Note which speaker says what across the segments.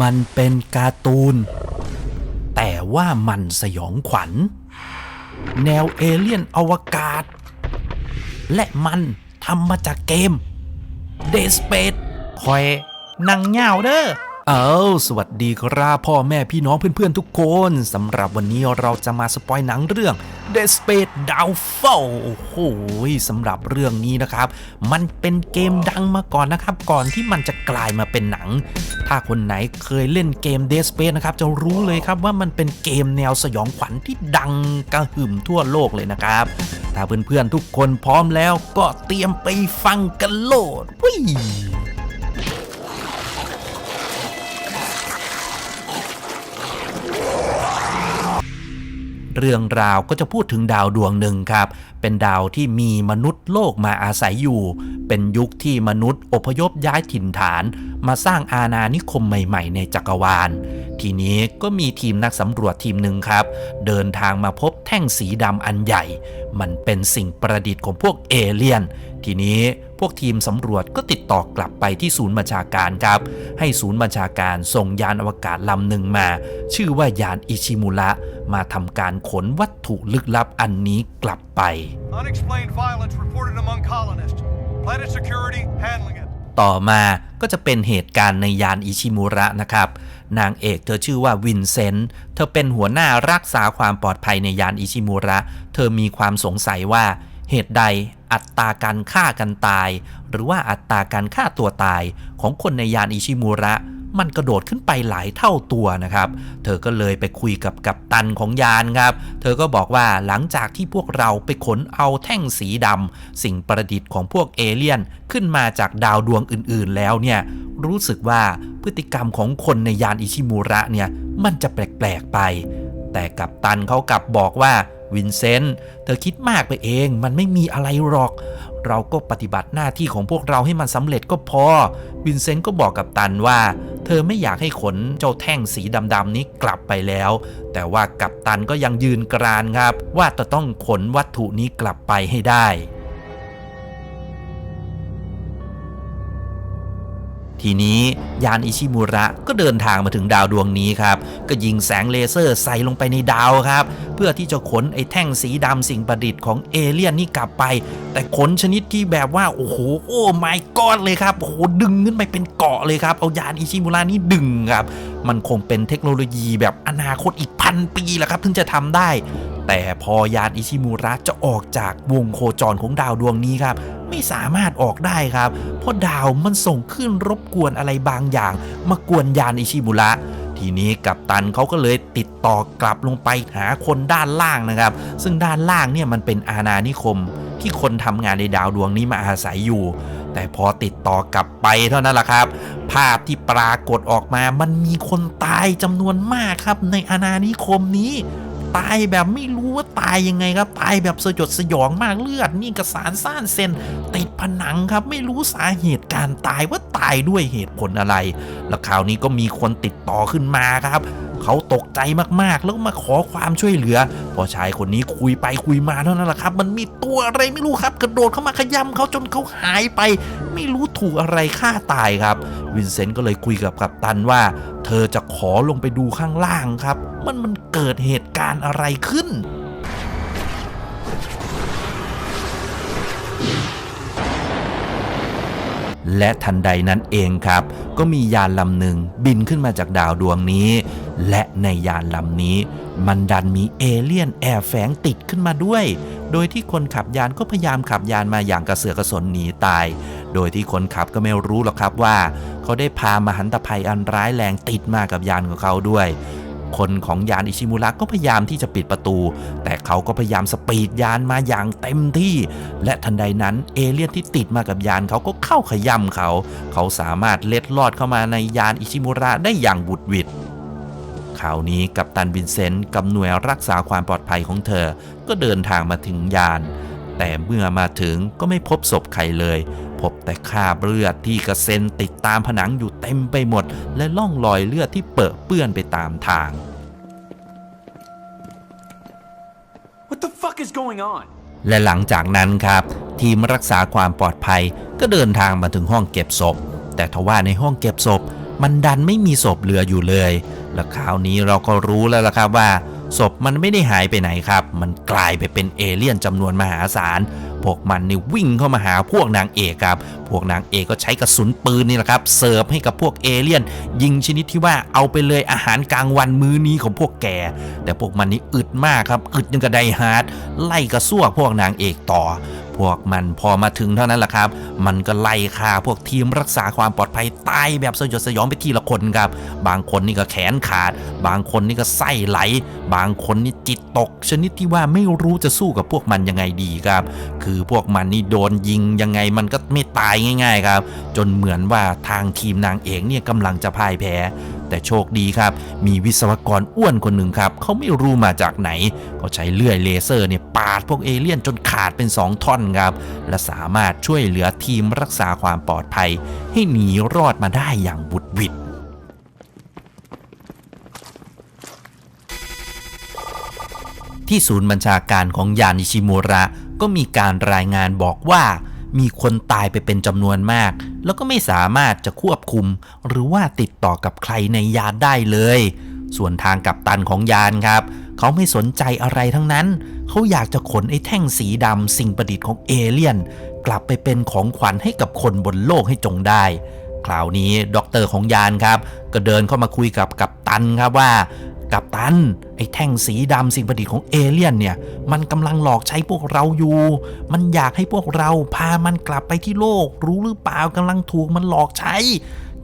Speaker 1: มันเป็นการ์ตูน แต่ว่ามันสยองขวัญ แนวเอเลี่ยนอวกาศ และมันทำมาจากเกม เดสเปดคอยนังเหงาเด้อ เอาสวัสดีครับพ่อแม่พี่น้องเพื่อนๆทุกคนสำหรับวันนี้เราจะมาสปอยหนังเรื่อง Dead Space Downfall โอ้โหสำหรับเรื่องนี้นะครับ มันเป็นเกมดังมาก่อนนะครับ ก่อนที่มันจะกลายมาเป็นหนัง ถ้าคนไหนเคยเล่นเกม Dead Space นะครับ จะรู้เลยครับว่ามันเป็นเกมแนวสยองขวัญที่ดังกระหึ่มทั่วโลกเลยนะครับ ถ้าเพื่อนๆทุกคนพร้อมแล้วก็เตรียมไปฟังกันโลดวิ เรื่องราวก็จะพูดถึงดาวดวงหนึ่งครับ เป็นดาวที่มีมนุษย์โลกมาอาศัยอยู่ เป็นยุคที่มนุษย์อพยพย้ายถิ่นฐาน มาสร้างอาณานิคมใหม่ ๆ ในจักรวาล ทีนี้ก็มีทีมนักสำรวจทีมหนึ่งครับ เดินทางมาพบแท่งสีดำอันใหญ่ มันเป็นสิ่งประดิษฐ์ของพวกเอเลี่ยน ทีนี้พวกทีมสำรวจก็ติดต่อกลับไปที่ศูนย์บัญชาการครับ ให้ศูนย์บัญชาการส่งยานอวกาศลำหนึ่งมา ชื่อว่ายานอิชิมุระ มาทำการขนวัตถุลึกลับอันนี้กลับไป
Speaker 2: Unexplained violence reported among colonists. Planet security handling it.
Speaker 1: ต่อมาก็จะเป็นเหตุการณ์ในยานอิชิมุระนะครับ นางเอกเธอชื่อว่าวินเซนต์เธอเป็นหัวหน้ารักษาความปลอดภัยในยานอิชิมุระ เธอมีความสงสัยว่าเหตุใดอัตราการฆ่ากันตาย หรือว่าอัตราการฆ่าตัวตายของคนในยานอิชิมุระ มันกระโดดขึ้นไปหลายเท่าตัวนะครับ เธอก็เลยไปคุยกับกัปตันของยานครับ เธอก็บอกว่าหลังจากที่พวกเราไปขนเอาแท่งสีดำสิ่งประดิษฐ์ของพวกเอเลี่ยนขึ้นมาจากดาวดวงอื่นๆแล้วเนี่ยรู้สึกว่าพฤติกรรมของคนในยานอิชิมุระเนี่ยมันจะแปลกๆไป แต่กัปตันเขากลับบอกว่า วินเซนต์เธอคิดมากไปเองมันไม่มีอะไรหรอก เราก็ปฏิบัติหน้าที่ของพวกเราให้มันสำเร็จก็พอ วินเซนต์ก็บอกกับตันว่า เธอไม่อยากให้ขนเจ้าแท่งสีดำๆนี้กลับไปแล้ว แต่ว่ากับตันก็ยังยืนกรานครับ ว่าจะต้องขนวัตถุนี้กลับไปให้ได้ ทีนี้ยานอิชิมุระก็เดินทางมาถึงดาวดวงนี้ครับ ก็ยิงแสงเลเซอร์ใส่ลงไปในดาวครับ เพื่อที่จะขนไอ้แท่งสีดำสิ่งประดิษฐ์ของเอเลี่ยนนี่กลับไป แต่ขนชนิดที่แบบว่า โอ้โห โอ้ไม่กอดเลยครับ โอ้โห ดึงขึ้นไปเป็นเกาะเลยครับ เอายานอิชิมุระนี่ดึงครับ มันคงเป็นเทคโนโลยีแบบอนาคตอีกพันปีแหละครับถึงจะทำได้ แต่พอยานอิชิมุระจะออกจากวงโคจรของดาวดวงนี้ครับ ไม่สามารถออกได้ครับ เพราะดาวมันส่งขึ้นรบกวนอะไรบางอย่าง มากวนยานอิชิมุระทีนี้กัปตันเขาก็เลยติดต่อกลับลงไปหาคนด้านล่างนะครับ ซึ่งด้านล่างเนี่ยมันเป็นอาณานิคม ที่คนทำงานในดาวดวงนี้มาอาศัยอยู่ แต่พอติดต่อกลับไปเท่านั้นแหละครับ ภาพที่ปรากฏออกมามันมีคนตายจำนวนมากครับในอาณานิคมนี้ ตายแบบไม่รู้ว่าตายยังไงครับ ตายแบบสยดสยองมากเลือด นี่กระสานซ่านเซนติด ผนังครับไม่รู้สาเหตุการตายว่าตายด้วยเหตุผลอะไร แล้วคราวนี้ก็มีคนติดต่อขึ้นมาครับ เขาตกใจมากๆ แล้วมาขอความช่วยเหลือ พอชายคนนี้คุยไปคุยมาเท่านั้นแหละครับ มันมีตัวอะไรไม่รู้ครับ กระโดดเข้ามาขย้ำเขาจนเขาหายไป ไม่รู้ถูกอะไรฆ่าตายครับ วินเซนต์ก็เลยคุยกับกัปตันว่า เธอจะขอลงไปดูข้างล่างครับ มันมันเกิดเหตุการณ์อะไรขึ้น และทันใดนั้นเองครับ ก็มียานลำหนึ่งบินขึ้นมาจากดาวดวงนี้ และในยานลำนี้ มันดันมีเอเลี่ยนแอบแฝงติดขึ้นมาด้วย โดยที่คนขับยานก็พยายามขับยานมาอย่างกระเสือกกระสนหนีตาย โดยที่คนขับก็ไม่รู้หรอกครับว่า เขาได้พามหันตภัยอันร้ายแรงติดมากับยานของเขาด้วย คนของยานอิชิมุระก็พยายามที่จะปิดประตู แต่เขาก็พยายามสปีดยานมาอย่างเต็มที่ และทันใดนั้นเอเลี่ยนที่ติดมากับยานเขาก็เข้าขย่ำเขา เขาสามารถเล็ดลอดเข้ามาในยานอิชิมุระได้อย่างบุดวิดคราวนี้กัปตันวินเซนต์กับหน่วยรักษาความปลอดภัยของเธอ ก็เดินทางมาถึงยาน แต่เมื่อมาถึงก็ไม่พบศพใครเลย พบแต่คราบเลือดที่กระเซ็นติดตามผนังอยู่เต็มไปหมด และล่องรอยเลือดที่เปื้อะเปื้อนไปตามทาง
Speaker 3: What the fuck is going on?
Speaker 1: และหลังจากนั้นครับ ทีมรักษาความปลอดภัยก็เดินทางมาถึงห้องเก็บศพ แต่ทว่าในห้องเก็บศพ มันดันไม่มีศพเหลืออยู่เลย และคราวนี้เราก็รู้แล้วล่ะครับว่าศพมันไม่ได้หายไปไหนครับ มันกลายไปเป็นเอเลี่ยนจำนวนมหาศาล พวกมันนี่วิ่งเข้ามาหาพวกนางเอกครับ พวกนางเอกก็ใช้กระสุนปืนนี่แหละครับ เสิร์ฟให้กับพวกเอเลี่ยน ยิงชนิดที่ว่าเอาไปเลยอาหารกลางวันมื้อนี้ของพวกแก แต่พวกมันนี่อึดมากครับ อึดยังกระไดฮาร์ดไล่กระซวกพวกนางเอกต่อ พวกมันพอมาถึงเท่านั้นแหละครับ มันก็ไล่ฆ่าพวกทีมรักษาความปลอดภัยตายแบบสยดสยองไปทีละคนครับ บางคนนี่ก็แขนขาด บางคนนี่ก็ไส้ไหล บางคนนี่จิตตก ชนิดที่ว่าไม่รู้จะสู้กับพวกมันยังไงดีครับ คือพวกมันนี่โดนยิงยังไงมันก็ไม่ตายง่าย ๆ ครับ จนเหมือนว่าทางทีมนางเอกเนี่ยกำลังจะพ่ายแพ้ แต่โชคดีครับ มีวิศวกรอ้วนคนหนึ่งครับเขาไม่รู้มาจากไหน ก็ใช้เลื่อยเลเซอร์เนี่ยปาดพวกเอเลี่ยนจนขาดเป็น 2 ท่อนครับ และสามารถช่วยเหลือทีมรักษาความปลอดภัย ให้หนีรอดมาได้อย่างบุดหวิดที่ศูนย์บัญชาการของยานิชิมูระก็มีการรายงานบอกว่า มีคนตายไปเป็นจำนวนมาก แล้วก็ไม่สามารถจะควบคุม หรือว่าติดต่อกับใครในยานได้เลย ส่วนทางกัปตันของยานครับ เขาไม่สนใจอะไรทั้งนั้น เขาอยากจะขนไอ้แท่งสีดำสิ่งประดิษฐ์ของเอเลี่ยน กลับไปเป็นของขวัญให้กับคนบนโลกให้จงได้คราวนี้ด็อกเตอร์ของยานครับ ก็เดินเข้ามาคุยกับกัปตันครับว่า กัปตัน ไอ้แท่งสีดำสิ่งประดิษฐ์ของเอเลี่ยนเนี่ย มันกำลังหลอกใช้พวกเราอยู่ มันอยากให้พวกเราพามันกลับไปที่โลก รู้หรือเปล่ากำลังถูกมันหลอกใช้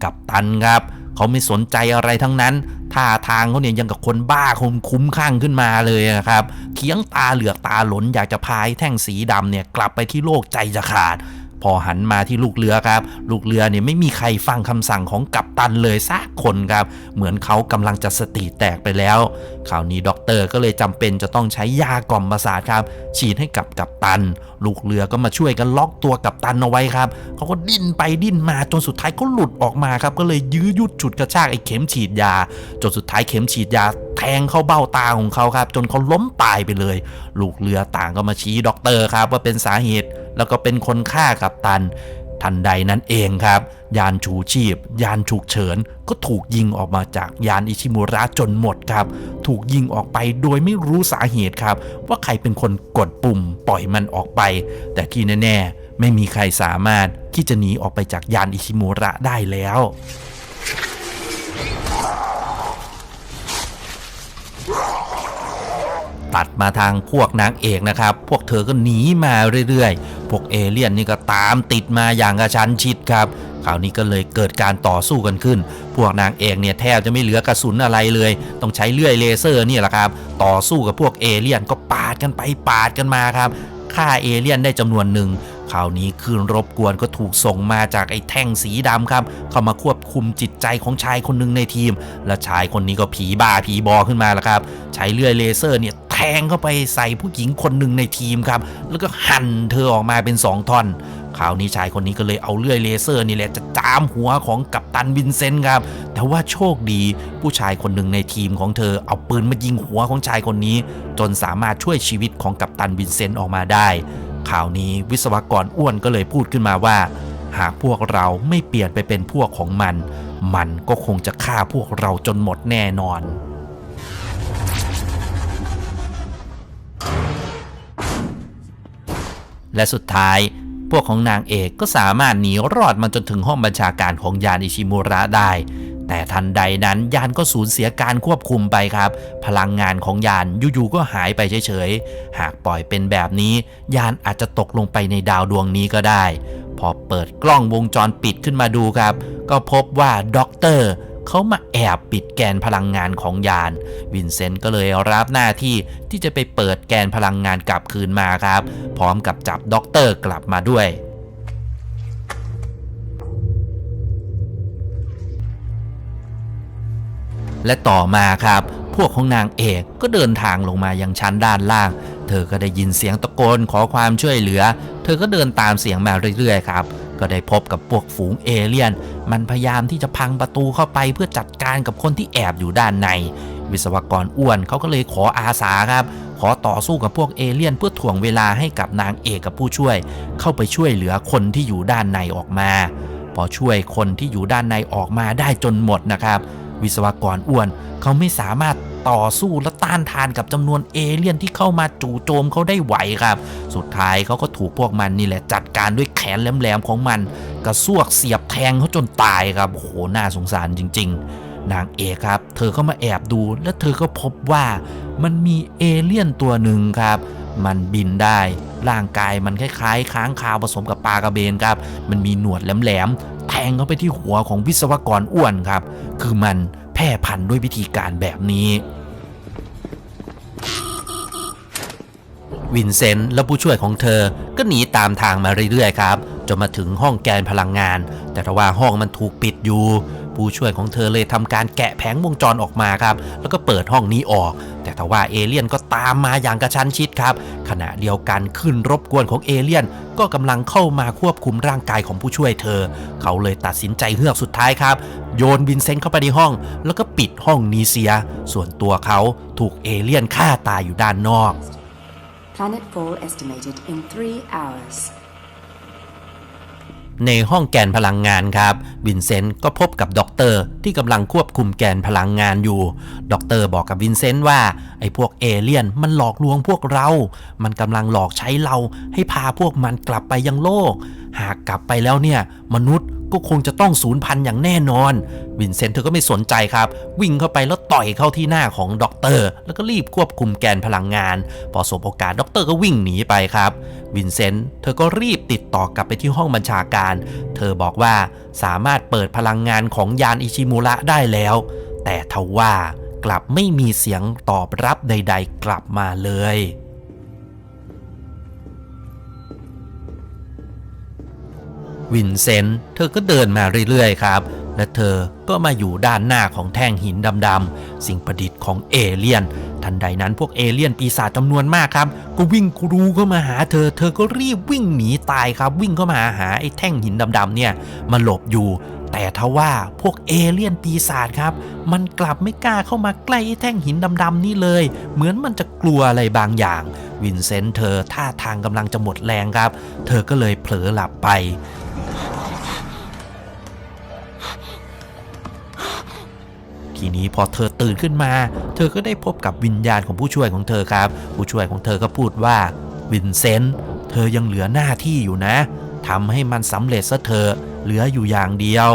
Speaker 1: กัปตันครับ เขาไม่สนใจอะไรทั้งนั้นท่าทางเขาเนี่ยยังกับคนบ้าคงคุ้มข้างขึ้นมาเลยนะครับ เคียงตาเหลือกตาหลนอยากจะพายแท่งสีดำเนี่ยกลับไปที่โลกใจจะขาด พอหันมาที่ลูกเรือครับ ลูกเรือเนี่ยไม่มีใครฟังคำสั่งของกัปตันเลยสักคนครับ เหมือนเขากำลังจะสติแตกไปแล้วคราวนี้ด็อกเตอร์ก็เลยจำเป็นจะต้องใช้ยากล่อมประสาทครับ ฉีดให้กับกัปตัน ลูกเรือก็มาช่วยกันล็อกตัวกัปตันเอาไว้ครับเขาก็ดิ้นไปดิ้นมาจนสุดท้ายเขาหลุดออกมาครับ ก็เลยยื้อยุดฉุดกระชากไอ้เข็มฉีดยาจนสุดท้ายเข็มฉีดยาแทงเข้าเบ้าตาของเขาครับ จนเขาล้มตายไปเลย ลูกเรือต่างก็มาชี้ด็อกเตอร์ครับว่าเป็นสาเหตุ แล้วก็เป็นคนฆ่ากัปตัน ทันใดนั้นเองครับ ยานชูชีพ ยานฉุกเฉิน ก็ถูกยิงออกมาจากยานอิชิมุระจนหมดครับ ถูกยิงออกไปโดยไม่รู้สาเหตุครับ ว่าใครเป็นคนกดปุ่มปล่อยมันออกไป แต่ที่แน่ๆไม่มีใครสามารถที่จะหนีออกไปจากยานอิชิมุระได้แล้ว ตัดมาทางพวกนางเอกนะครับ พวกเธอก็หนีมาเรื่อยๆ พวกเอเลี่ยนนี่ก็ตามติดมาอย่างกระชั้นชิดครับคราวนี้ก็เลยเกิดการต่อสู้กันขึ้น พวกนางเอกเนี่ยแทบจะไม่เหลือกระสุนอะไรเลย ต้องใช้เลื่อยเลเซอร์นี่แหละครับ ต่อสู้กับพวกเอเลี่ยนก็ปาดกันไปปาดกันมาครับ ฆ่าเอเลี่ยนได้จำนวนหนึ่งคราวนี้คืนรบกวนก็ถูกส่งมาจากไอ้แท่งสีดำครับ เข้ามาควบคุมจิตใจของชายคนหนึ่งในทีม และชายคนนี้ก็ผีบ้าผีบอขึ้นมาแล้วครับ ใช้เลื่อยเลเซอร์เนี่ย แทงเข้าไปใส่ผู้หญิงคนหนึ่งในทีมครับ แล้วก็หั่นเธอออกมาเป็น 2 ท่อนคราวนี้ชายคนนี้ก็เลยเอาเลื่อยเลเซอร์นี่แหละจะจามหัวของกัปตันวินเซนต์ครับ แต่ว่าโชคดีผู้ชายคนหนึ่งในทีมของเธอเอาปืนมายิงหัวของชายคนนี้ จนสามารถช่วยชีวิตของกัปตันวินเซนต์ออกมาได้ข่าวนี้วิศวกรอ้วนก็เลยพูดขึ้นมาว่า หากพวกเราไม่เปลี่ยนไปเป็นพวกของมัน มันก็คงจะฆ่าพวกเราจนหมดแน่นอน และสุดท้าย พวกของนางเอกก็สามารถหนีรอดมาจนถึงห้องบัญชาการของยานอิชิมุระได้ แต่ทันใดนั้นยานก็สูญเสียการควบคุมไปครับ พลังงานของยานอยู่ๆก็หายไปเฉยๆ หากปล่อยเป็นแบบนี้ ยานอาจจะตกลงไปในดาวดวงนี้ก็ได้ พอเปิดกล้องวงจรปิดขึ้นมาดูครับ ก็พบว่าด็อกเตอร์ เขามาแอบปิดแกนพลังงานของยาน วินเซนต์ก็เลยรับหน้าที่ที่จะไปเปิดแกนพลังงานกลับคืนมาครับ พร้อมกับจับด็อกเตอร์กลับมาด้วยและต่อมาครับ พวกของนางเอกก็เดินทางลงมายังชั้นด้านล่าง เธอก็ได้ยินเสียงตะโกนขอความช่วยเหลือ เธอก็เดินตามเสียงมาเรื่อยๆครับ ก็ได้พบกับพวกฝูงเอเลี่ยน มันพยายามที่จะพังประตูเข้าไปเพื่อจัดการกับคนที่แอบอยู่ด้านใน วิศวกรอ้วนเขาก็เลยขออาสาครับ ขอต่อสู้กับพวกเอเลี่ยนเพื่อถ่วงเวลาให้กับนางเอกกับผู้ช่วย เข้าไปช่วยเหลือคนที่อยู่ด้านในออกมา พอช่วยคนที่อยู่ด้านในออกมาได้จนหมดนะครับ วิศวกรอ้วนเขาไม่สามารถ ต่อสู้และต้านทานกับจำนวนเอเลี่ยนที่เข้ามาจู่โจมเขาได้ไหวครับ สุดท้ายเขาก็ถูกพวกมันนี่แหละจัดการด้วยแขนแหลมๆของมัน กระซวกเสียบแทงเขาจนตายครับโหน่าสงสารจริง ๆ นางเอกครับ เธอก็มาแอบดูแล้วเธอก็พบว่ามันมีเอเลี่ยนตัวหนึ่งครับมันบินได้ ร่างกายมันคล้ายๆ ค้างคาวผสมกับปลากระเบนครับ มันมีหนวดแหลมๆ แทงเข้าไปที่หัวของวิศวกรอ้วนครับ คือมัน ร่พันธุ์ด้วยวิธีการแบบนี้ วินเซนต์และผู้ช่วยของเธอก็หนีตามทางมาเรื่อยๆครับ จนมาถึงห้องแกนพลังงาน แต่ทว่าห้องมันถูกปิดอยู่ ผู้ช่วยของเธอเลยทำการแกะแผงวงจรออกมาครับ แล้วก็เปิดห้องนี้ออก แต่ทว่าเอเลี่ยนก็ตามมาอย่างกระชั้นชิดครับ ขณะเดียวกันขึ้นรบกวนของเอเลี่ยน ก็กำลังเข้ามาควบคุมร่างกายของผู้ช่วยเธอ เขาเลยตัดสินใจเฮือกสุดท้ายครับ โยนวินเซนต์เข้าไปในห้อง แล้วก็ปิดห้องนี้เสีย ส่วนตัวเขาถูกเอเลี่ยนฆ่าตายอยู่ด้านนอก
Speaker 4: Planetfall estimated in three hours.
Speaker 1: ในห้องแกนพลังงานครับวินเซนต์ก็พบกับด็อกเตอร์ที่กำลังควบคุมแกนพลังงานอยู่ด็อกเตอร์บอกกับวินเซนต์ว่าไอ้พวกเอเลี่ยนมันหลอกลวงพวกเรา มันกำลังหลอกใช้เราให้พาพวกมันกลับไปยังโลก หากกลับไปแล้วเนี่ยมนุษย์ ก็คงจะต้องสูญพันธุ์อย่างแน่นอน วินเซนต์เธอก็ไม่สนใจครับ วิ่งเข้าไปแล้วต่อยเข้าที่หน้าของด็อกเตอร์แล้วก็รีบควบคุมแกนพลังงาน พอสบโอกาสด็อกเตอร์ก็วิ่งหนีไปครับ วินเซนต์เธอก็รีบติดต่อกลับไปที่ห้องบัญชาการ เธอบอกว่าสามารถเปิดพลังงานของยานอิชิมุระได้แล้ว แต่ทว่ากลับไม่มีเสียงตอบรับใด ๆ กลับมาเลย วินเซนต์เธอก็เดินมาเรื่อยๆครับ และเธอก็มาอยู่ด้านหน้าของแท่งหินดำๆสิ่งประดิษฐ์ของเอเลี่ยน ทันใดนั้นพวกเอเลี่ยนปีศาจจำนวนมากครับ ก็วิ่งกรูเข้ามาหาเธอ เธอก็รีบวิ่งหนีตายครับ วิ่งเข้ามาหาไอ้แท่งหินดำๆเนี่ยมาหลบอยู่ แต่ทว่าพวกเอเลี่ยนปีศาจครับ มันกลับไม่กล้าเข้ามาใกล้ไอ้แท่งหินดำๆนี่เลย เหมือนมันจะกลัวอะไรบางอย่างวินเซนต์เธอท่าทางกำลังจะหมดแรงครับ เธอก็เลยเผลอหลับไป ทีนี้พอเธอตื่นขึ้นมา เธอก็ได้พบกับวิญญาณของผู้ช่วยของเธอครับ ผู้ช่วยของเธอก็พูดว่าวินเซนต์เธอยังเหลือหน้าที่อยู่นะทำให้มันสำเร็จซะเธอเหลืออยู่อย่างเดียว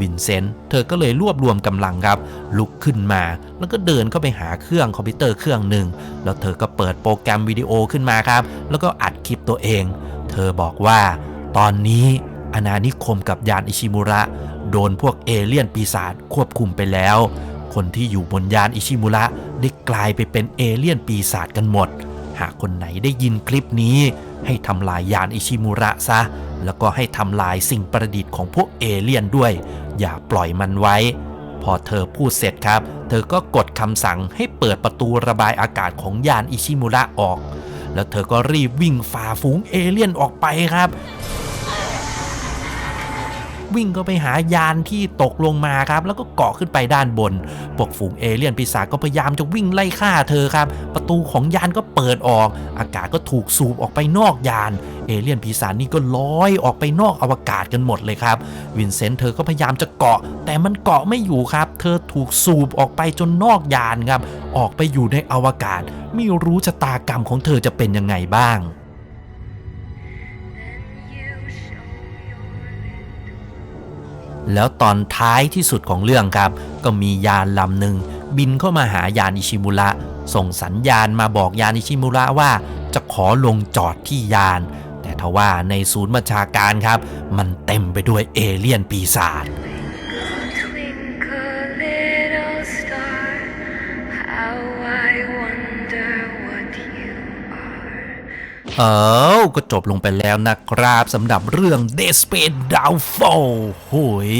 Speaker 1: วินเซนต์เธอก็เลยรวบรวมกำลังครับ ลุกขึ้นมา แล้วก็เดินเข้าไปหาเครื่องคอมพิวเตอร์เครื่องหนึ่ง แล้วเธอก็เปิดโปรแกรมวิดีโอขึ้นมาครับ แล้วก็อัดคลิปตัวเอง เธอบอกว่า ตอนนี้ อาณานิคมกับยานอิชิมุระ โดนพวกเอเลี่ยนปีศาจควบคุมไปแล้ว คนที่อยู่บนยานอิชิมุระได้กลายไปเป็นเอเลี่ยนปีศาจกันหมด หากคนไหนได้ยินคลิปนี้ ให้ทำลายยานอิชิมุระซะ แล้วก็ให้ทำลายสิ่งประดิษฐ์ของพวกเอเลี่ยนด้วย อย่าปล่อยมันไว้ พอเธอพูดเสร็จครับ เธอก็กดคำสั่งให้เปิดประตูระบายอากาศของยานอิชิมุระออก แล้วเธอก็รีบวิ่งฝ่าฝูงเอเลี่ยนออกไปครับ วิ่งเข้าไปหายานที่ตกลงมาครับ แล้วก็เกาะขึ้นไปด้านบน พวกฝูงเอเลี่ยนปีศาจก็พยายามจะวิ่งไล่ฆ่าเธอครับ ประตูของยานก็เปิดออก อากาศก็ถูกสูบออกไปนอกยาน เอเลี่ยนปีศาจนี่ก็ลอยออกไปนอกอวกาศกันหมดเลยครับ วินเซนต์เธอก็พยายามจะเกาะ แต่มันเกาะไม่อยู่ครับ เธอถูกสูบออกไปจนนอกยานครับ ออกไปอยู่ในอวกาศ ไม่รู้ชะตากรรมของเธอจะเป็นยังไงบ้าง แล้วตอนท้ายที่สุดของเรื่องครับ ก็มียานลำหนึ่งบินเข้ามาหายานอิชิมุระส่งสัญญาณมาบอกยานอิชิมุระว่า จะขอลงจอดที่ยาน แต่ทว่าในศูนย์บัญชาการครับ มันเต็มไปด้วยเอเลี่ยนปีศาจ เออก็จบลงไปแล้วนะครับสำหรับเรื่อง d e s p a c e Downfall โหย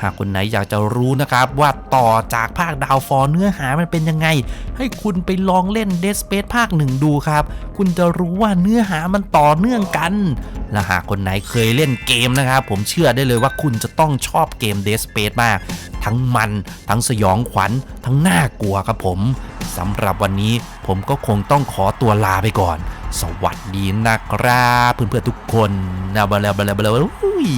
Speaker 1: หากคนไหนอยากจะรู้นะครับ ว่าต่อจากภาค Downfall เนื้อหามันเป็นยังไง ให้คุณไปลองเล่น d e s p a c e ภาคหนึ่งดูครับ คุณจะรู้ว่าเนื้อหามันต่อเนื่องกัน และหากคนไหนเคยเล่นเกมนะครับ ผมเชื่อได้เลยว่าคุณจะต้องชอบเกม d e s p a c e มาก ทั้งมัน ทั้งสยองขวัญ ทั้งน่ากลัวครับผมสำหรับวันนี้ผมก็คงต้องขอตัวลาไปก่อน สวัสดีนะครับเพื่อนๆทุกคนนะบลาบลาบลาอุ้ย